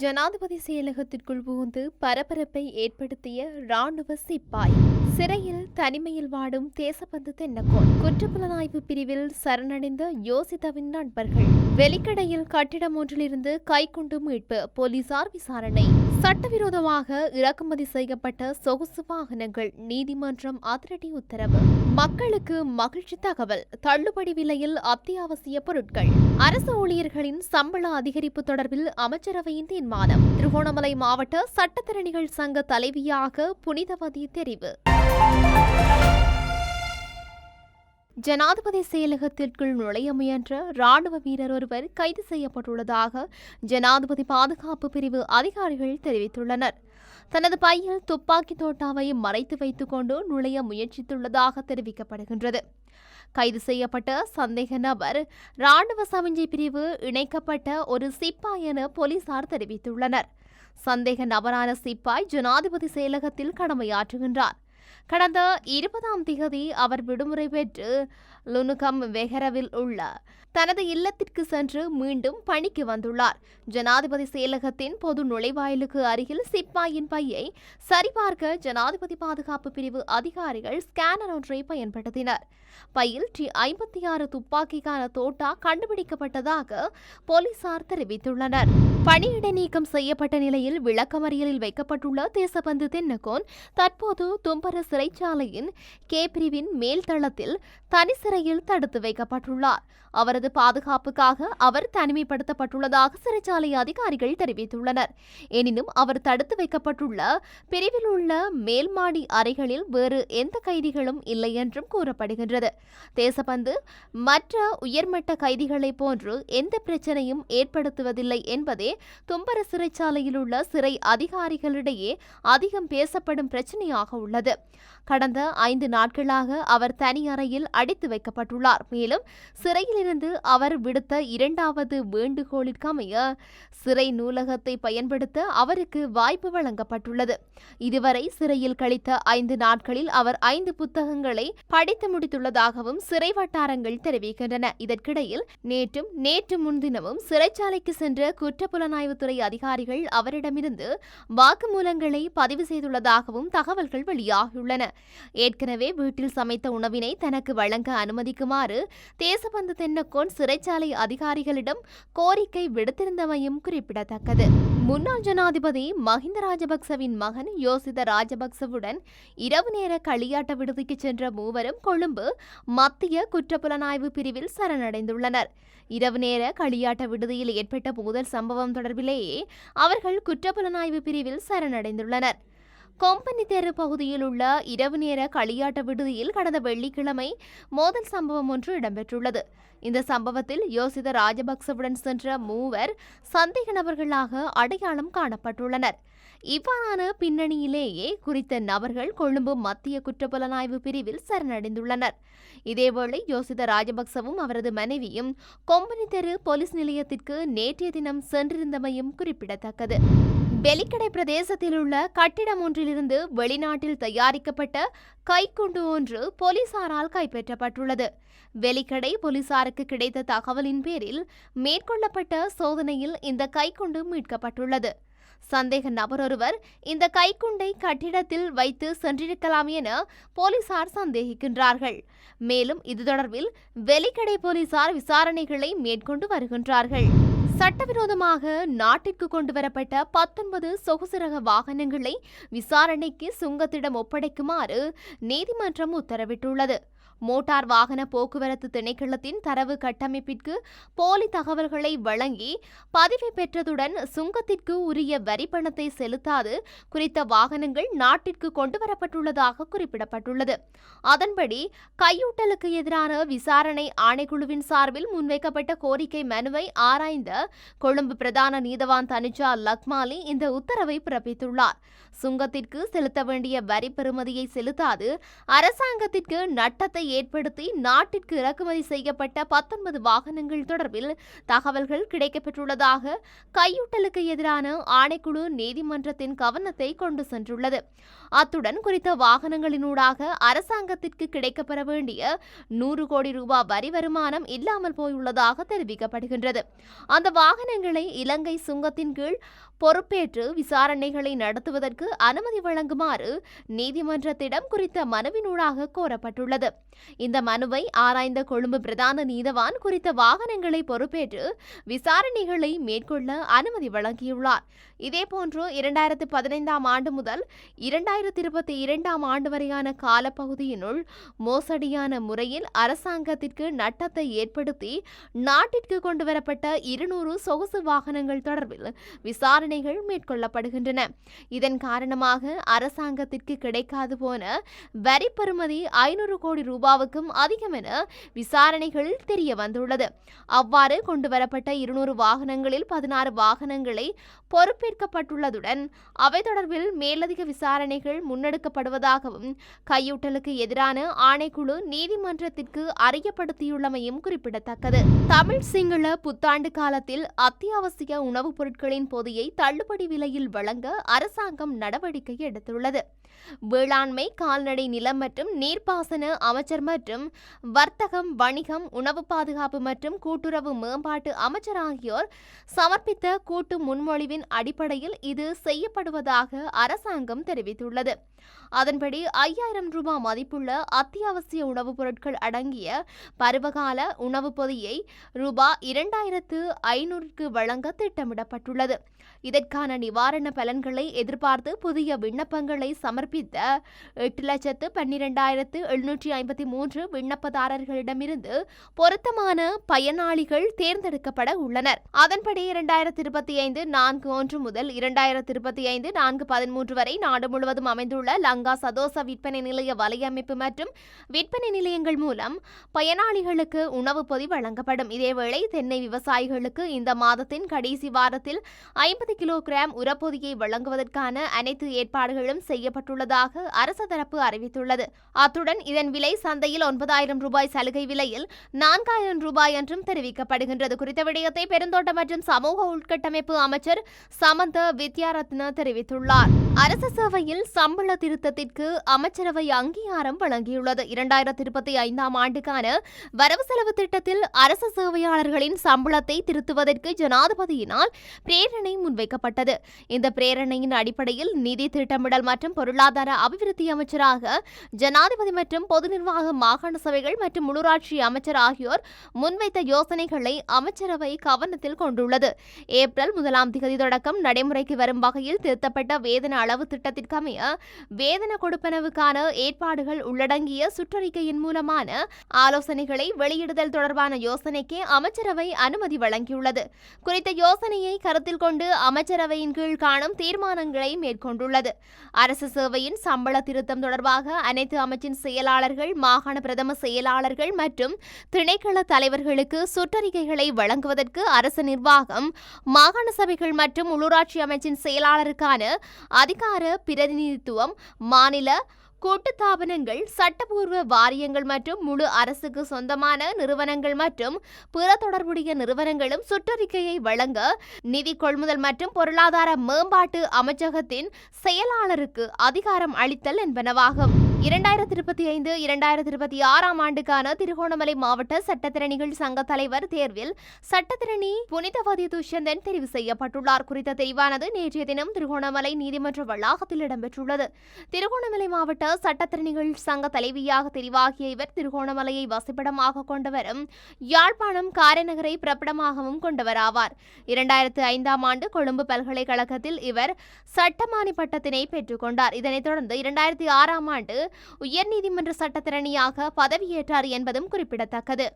ஜனாதிபதி செயலகத்திற்குள் புகுந்து பரபரப்பை ஏற்படுத்திய ராணுவ சிப்பாய். சிறையில் தனிமையில் வாடும் தேசபந்து தென்னகோன். குற்றப்புலனாய்வு பிரிவில் சரணடைந்த யோசிதவின் நண்பர்கள். வெளிக்கடையில் கட்டிடம் ஒன்றிலிருந்து கைக்குண்டு மீட்பு போலீசார் விசாரணை. சட்டவிரோதமாக இறக்குமதி செய்யப்பட்ட சொகுசு வாகனங்கள் நீதிமன்றம் அதிரடி உத்தரவு. மக்களுக்கு மகிழ்ச்சி தகவல் தள்ளுபடி விலையில் அத்தியாவசிய பொருட்கள். அரசு ஊழியர்களின் சம்பள அதிகரிப்பு தொடர்பில் அமைச்சரவையின் தீர்மானம் திருகோணமலை மாவட்ட சட்டத்திறனிகள் சங்க தலைவியாக புனிதவதி தெரிவு. ஜனாதிபதி செயலகத்திற்குள் நுழைய முயன்ற ராணுவ வீரர் ஒருவர் கைது செய்யப்பட்டுள்ளதாக ஜனாதிபதி பாதுகாப்பு பிரிவு அதிகாரிகள் தெரிவித்துள்ளனர். தனது பையில் துப்பாக்கி தோட்டாவை மறைத்து வைத்துக் கொண்டு நுழைய முயற்சித்துள்ளதாக தெரிவிக்கப்படுகின்றது. கைது செய்யப்பட்ட சந்தேக நபர் ராணுவ சமிஞ்சை பிரிவு இணைக்கப்பட்ட ஒரு சிப்பாய் என போலீசார் தெரிவித்துள்ளனர். சந்தேக நபரான சிப்பாய் ஜனாதிபதி செயலகத்தில் கடமையாற்றுகின்றார். கடந்த இருபதாம் திகதி அவர் விடுமுறை பெற்று லுனுகம் வெஹரவில் உள்ள தனது இல்லத்திற்கு சென்று மீண்டும் பணிக்கு வந்துள்ளார். ஜனாதிபதி செயலகத்தின் பொது நுழைவாயிலுக்கு அருகில் சிப்பாயின் பையை சரிபார்க்க ஜனாதிபதி பாதுகாப்பு பிரிவு அதிகாரிகள் ஸ்கேனர் ஒன்றை பயன்படுத்தினர். பையில் டி ஐம்பத்தி ஆறு துப்பாக்கிக்கான தோட்டா கண்டுபிடிக்கப்பட்டதாக போலீசார் தெரிவித்துள்ளனர். பணியிட நீக்கம் செய்யப்பட்ட நிலையில் விளக்கமறியலில் வைக்கப்பட்டுள்ள தேசபந்து தென்னகோன் தற்போது தும்பரசு சிறைச்சாலையின் கே பிரிவின் மேல் தளத்தில் தனி சிறையில் தடுத்து வைக்கப்பட்டுள்ளார். அவரது பாதுகாப்புக்காக அவர் தனிமைப்படுத்தப்பட்டுள்ளதாக சிறைச்சாலை அதிகாரிகள் தெரிவித்துள்ளனர். எனினும் அவர் தடுத்து வைக்கப்பட்டுள்ள பிரிவில் உள்ள மேல்மாடி அறைகளில் வேறு எந்த கைதிகளும் இல்லை என்றும் கூறப்படுகின்றது. தேசபந்து மற்ற உயர்மட்ட கைதிகளைப் போன்று எந்த பிரச்சனையும் ஏற்படுத்துவதில்லை என்பதே தும்பர சிறைச்சாலையில் உள்ள சிறை அதிகாரிகளிடையே அதிகம் பேசப்படும் பிரச்சனையாக உள்ளது. கடந்த ஐந்து நாட்களாக அவர் தனி அறையில் அடைத்து வைக்கப்பட்டுள்ளார். மேலும் சிறையில் சிறையிலிருந்து அவர் விடுத்த இரண்டாவது வேண்டுகோளிற்கமைய சிறை நூலகத்தை பயன்படுத்த அவருக்கு வாய்ப்பு வழங்கப்பட்டுள்ளது. இதுவரை சிறையில் கழித்த ஐந்து நாட்களில் அவர் ஐந்து புத்தகங்களை படித்து முடித்துள்ளதாகவும் சிறை வட்டாரங்கள் தெரிவிக்கின்றன. இதற்கிடையில் நேற்றும் நேற்று முன்தினமும் சிறைச்சாலைக்கு சென்ற குற்றப்புலனாய்வுத்துறை அதிகாரிகள் அவரிடமிருந்து வாக்குமூலங்களை பதிவு செய்துள்ளதாகவும் தகவல்கள் வெளியாகியுள்ளன. ஏற்கனவே வீட்டில் சமைத்த உணவினை தனக்கு வழங்க அனுமதிக்குமாறு தேசபந்து தென் தென்னக்கோன் சிறைச்சாலை அதிகாரிகளிடம் கோரிக்கை விடுத்திருந்தமையும் குறிப்பிடத்தக்கது. முன்னாள் ஜனாதிபதி மஹிந்த ராஜபக்சவின் மகன் யோசித ராஜபக்சவுடன் இரவு நேர களியாட்ட விடுதிக்கு சென்ற மூவரும் கொழும்பு மத்திய குற்றப்புலனாய்வு பிரிவில் சரணடைந்துள்ளனர். இரவு நேர களியாட்ட விடுதியில் ஏற்பட்ட மோதல் சம்பவம் தொடர்பிலேயே அவர்கள் குற்றப்புலனாய்வு பிரிவில் சரணடைந்துள்ளனர். கொம்பனி தெரு பகுதியில் உள்ள இரவு நேர களியாட்ட விடுதியில் கடந்த வெள்ளிக்கிழமை மோதல் சம்பவம் ஒன்று இடம்பெற்றுள்ளது. இந்த சம்பவத்தில் யோசித ராஜபக்சவுடன் சென்ற மூவர் சந்தேக நபர்களாக அடையாளம் காணப்பட்டுள்ளனர். இவ்வாறான பின்னணியிலேயே குறித்த நபர்கள் கொழும்பு மத்திய குற்றப்புலனாய்வு பிரிவில் சரணடைந்துள்ளனர். இதேவேளை யோசித ராஜபக்சவும் அவரது மனைவியும் கொம்பனி தெரு போலீஸ் நிலையத்திற்கு நேற்றைய தினம் சென்றிருந்தமையும் குறிப்பிடத்தக்கது. வெலிக்கடை பிரதேசத்தில் உள்ள கட்டிடம் ஒன்றிலிருந்து வெளிநாட்டில் தயாரிக்கப்பட்ட கைக்குண்டு ஒன்று போலீசாரால் கைப்பற்றப்பட்டுள்ளது. வெலிக்கடை போலீசாருக்கு கிடைத்த தகவலின் பேரில் மேற்கொள்ளப்பட்ட சோதனையில் இந்த கைக்குண்டு மீட்கப்பட்டுள்ளது. சந்தேக நபர் ஒருவர் இந்த கைக்குண்டை கட்டிடத்தில் வைத்து சென்றிருக்கலாம் என போலீசார் சந்தேகிக்கின்றார்கள். மேலும் இது தொடர்பில் வெலிக்கடை போலீசார் விசாரணைகளை மேற்கொண்டு வருகின்றார்கள். சட்டவிரோதமாக நாட்டிற்கு கொண்டு வரப்பட்ட பத்தொன்பது சொகுசு ரக வாகனங்களை விசாரணைக்கு சுங்கத்திடம் ஒப்படைக்குமாறு நீதிமன்றம் உத்தரவிட்டுள்ளது. மோட்டார் வாகன போக்குவரத்து திணைக்களத்தின் தரவு கட்டமைப்பிற்கு போலி தகவல்களை வழங்கி பதிவை பெற்றதுடன் சுங்கத்திற்கு உரிய வரி பணத்தை செலுத்தாது குறித்த வாகனங்கள் நாட்டிற்கு கொண்டுவரப்பட்டுள்ளதாக குறிப்பிடப்பட்டுள்ளது. அதன்படி கையூட்டலுக்கு எதிரான விசாரணை ஆணைக்குழுவின் சார்பில் முன்வைக்கப்பட்ட கோரிக்கை மனுவை ஆராய்ந்த கொழும்பு பிரதான நீதவான் தனுஜா லக்மாலி இந்த உத்தரவை பிறப்பித்துள்ளார். சுங்கத்திற்கு செலுத்த வேண்டிய வரி பெறுமதியை செலுத்தாது. அரசாங்கத்திற்கு நட்டத்தை ஏற்படுத்தி நாட்டிற்கு இறக்குமதி செய்யப்பட்ட பத்தொன்பது வாகனங்கள் தொடர்பில் தகவல்கள் கிடைக்கப்பெற்றுள்ளதாக கையூட்டலுக்கு எதிரான ஆணைக்குழு நீதிமன்றத்தின் கவனத்தை கொண்டு சென்றுள்ளது. அத்துடன் குறித்த வாகனங்களினூடாக அரசாங்கத்திற்கு கிடைக்கப்பெற வேண்டிய நூறு கோடி ரூபாய் வரி வருமானம் இல்லாமல் போயுள்ளதாக தெரிவிக்கப்படுகின்றது. அந்த வாகனங்களை இலங்கை சுங்கத்தின் கீழ் பொறுப்பேற்று விசாரணைகளை நடத்துவதற்கு அனுமதி வழங்குமாறு நீதிமன்றத்திடம் குறித்த மனுவினூடாக கோரப்பட்டுள்ளது. இந்த மனுவை ஆராய்ந்த கொழும்பு பிரதான நீதவான் குறித்த வாகனங்களை பொறுப்பேற்று விசாரணைகளை மேற்கொள்ள அனுமதி வழங்கியுள்ளார். இதேபோன்று இரண்டாயிரத்து பதினைந்தாம் ஆண்டு முதல் இரண்டாயிரத்தி இருபத்தி இரண்டாம் ஆண்டு வரையான காலப்பகுதியினுள் மோசடியான முறையில் அரசாங்கத்திற்கு நட்டத்தை ஏற்படுத்தி நாட்டிற்கு கொண்டுவரப்பட்ட இருநூறு சொகுசு வாகனங்கள் தொடர்பில் விசாரணைகள் மேற்கொள்ளப்படுகின்றன. இதன் காரணமாக அரசாங்கத்திற்கு கிடைக்காது போன வரி பெறுமதி ஐநூறு கோடி ரூபாவுக்கும் அதிகம் என விசாரணைகள் தெரிய வந்துள்ளது. அவ்வாறு கொண்டுவரப்பட்ட இருநூறு வாகனங்களில் பதினாறு வாகனங்களை பொறுப்பேற்கப்பட்டுள்ளதுடன் அவை தொடர்பில் மேலதிக விசாரணைகள் முன்னெடுக்கப்படுவதாகவும் கையூட்டலுக்கு எதிரான ஆணைக்குழு நீதிமன்றத்திற்கு அறியப்படுத்தியுள்ளமையும் குறிப்பிடத்தக்கது. தமிழ் சிங்கள புத்தாண்டு காலத்தில் அத்தியாவசிய உணவுப் பொருட்களின் பொதியை தள்ளுபடி விலையில் வழங்க அரசாங்கம் நடவடிக்கை எடுத்துள்ளது. வேளாண்மை கால்நடை நிலம் மற்றும் நீர்ப்பாசன அமைச்சர் மற்றும் வர்த்தகம் வணிகம் உணவு பாதுகாப்பு மற்றும் கூட்டுறவு மேம்பாட்டு அமைச்சர் ஆகியோர் சமர்ப்பித்த கூட்டு முன்மொழிவின் அடிப்படையில் இது செய்யப்படுவதாக அரசாங்கம் தெரிவித்துள்ளது. அதன்படி ஐயாயிரம் ரூபாய் மதிப்புள்ள அத்தியாவசிய உணவுப் பொருட்கள் அடங்கிய பருவகால உணவுப் பொதியை ரூபாய் இரண்டாயிரத்து ஐநூறுக்கு வழங்க திட்டமிடப்பட்டுள்ளது. இதற்கான நிவாரண பலன்களை எதிர்பார்த்து புதிய விண்ணப்பங்களை சமர்ப்பித்த எட்டு லட்சத்து பன்னிரெண்டாயிரத்து எழுநூற்றி ஐம்பத்தி மூன்று விண்ணப்பதாரர்களிடமிருந்து பொருத்தமான பயனாளிகள் தேர்ந்தெடுக்கப்பட உள்ளனர். அதன்படி இரண்டாயிரத்தி இருபத்தி ஐந்து நான்கு ஒன்று முதல் இரண்டாயிரத்தி இருபத்தி ஐந்து நான்கு பதிமூன்று வரை நாடு முழுவதும் அமைந்துள்ள லங்கா சதோச விற்பனை நிலைய வலையமைப்பு மற்றும் விற்பனை நிலையங்கள் மூலம் பயனாளிகளுக்கு உணவுப் பொதி வழங்கப்படும். இதேவேளை தென்னை விவசாயிகளுக்கு இந்த மாதத்தின் கடைசி வாரத்தில் ஐம்பது கிலோகிராம் உரப்பொதியை வழங்குவதற்கான அனைத்து ஏற்பாடுகளும் செய்யப்பட்டுள்ளதாக அரசு தரப்பு அறிவித்துள்ளது. அத்துடன் இதன் விலை சந்தையில் ஒன்பதாயிரம் ரூபாய் சலுகை விலையில் நான்காயிரம் ரூபாய் என்றும் தெரிவிக்கப்படுகின்றது. குறித்த விடயத்தை பெருந்தோட்டம் மற்றும் சமூக உள்கட்டமைப்பு அமைச்சர் சமந்த வித்யாரத்ன தெரிவித்துள்ளார். அரசு சேவையில் சம்பள திருத்தத்திற்கு அமைச்சரவை அங்கீகாரம் வழங்கியுள்ளது. இரண்டாயிரத்தி இருபத்தி ஐந்தாம் ஆண்டுக்கான வரவு செலவு திட்டத்தில் அரசு சேவையாளர்களின் சம்பளத்தை திருத்துவதற்கு ஜனாதிபதியினால் பிரேரணை முன்வை வைக்கப்பட்டது. இந்த பிரேரணையின் அடிப்படையில் நிதி திட்டமிடல் மற்றும் பொருளாதார அபிவிருத்தி அமைச்சராக ஜனாதிபதி மற்றும் பொது நிர்வாக மாகாண சபைகள் மற்றும் உள்ளூராட்சி அமைச்சர் ஆகியோர் முன்வைத்த யோசனைகளை அமைச்சரவை கவனத்தில் கொண்டுள்ளது. ஏப்ரல் முதலாம் திகதி தொடக்கம் நடைமுறைக்கு வரும் வகையில் திருத்தப்பட்ட வேதன அளவு திட்டத்திற்கமைய வேதன கொடுப்பனவுக்கான ஏற்பாடுகள் உள்ளடங்கிய சுற்றறிக்கையின் மூலமான ஆலோசனைகளை வெளியிடுதல் தொடர்பான யோசனைக்கு அமைச்சரவை அனுமதி வழங்கியுள்ளது. குறித்த யோசனையை கருத்தில் கொண்டு அமைச்சரவையின் கீழ் காணும் தீர்மானங்களை மேற்கொண்டுள்ளது. அரசு சேவையின் சம்பள திருத்தம் தொடர்பாக அனைத்து அமைச்சின் செயலாளர்கள் மாகாண பிரதம செயலாளர்கள் மற்றும் திணைக்கள தலைவர்களுக்கு சுற்றறிக்கைகளை வழங்குவதற்கு அரசு நிர்வாகம் மாகாண சபைகள் மற்றும் உள்ளூராட்சி அமைச்சின் செயலாளருக்கான அதிகார பிரதிநிதித்துவம் மாநில கூட்டுத்தாபனங்கள் சட்டப்பூர்வ வாரியங்கள் மற்றும் முழு அரசுக்கு சொந்தமான நிறுவனங்கள் மற்றும் பிற தொடர்புடைய நிறுவனங்களும் சுற்றறிக்கையை வழங்க நிதி கொள்முதல் மற்றும் பொருளாதார மேம்பாட்டு அமைச்சகத்தின் செயலாளருக்கு அதிகாரம் அளித்தல் என்பனவாகும். இரண்டாயிரத்தி இருபத்தி ஐந்து இரண்டாயிரத்தி இருபத்தி ஆறாம் ஆண்டுக்கான திருகோணமலை மாவட்ட சட்டத்திறனிகள் சங்க தலைவர் தேர்வில் சட்டத்திரணி புனிதவதி துஷந்தன் தெரிவு செய்யப்பட்டுள்ளார். குறித்த தெரிவானது நேற்றைய தினம் திருகோணமலை நீதிமன்ற வளாகத்தில் இடம்பெற்றுள்ளது. திருகோணமலை மாவட்ட சட்டத்திறனிகள் சங்க தலைவியாக தெரிவாகிய இவர் திருகோணமலையை வசிப்பிடமாக கொண்டவரும் யாழ்ப்பாணம் காரைநகரை பிறப்பிடமாகவும் கொண்டவராவார். இரண்டாயிரத்து ஐந்தாம் ஆண்டு கொழும்பு பல்கலைக்கழகத்தில் இவர் சட்டமானி பட்டத்தினை பெற்றுக்கொண்டார் இதனைத் தொடர்ந்து இரண்டாயிரத்தி ஆறாம் ஆண்டு உயர்நீதிமன்ற சட்டத்திறனியாக பதவியேற்றார் என்பதும் குறிப்பிடத்தக்கது.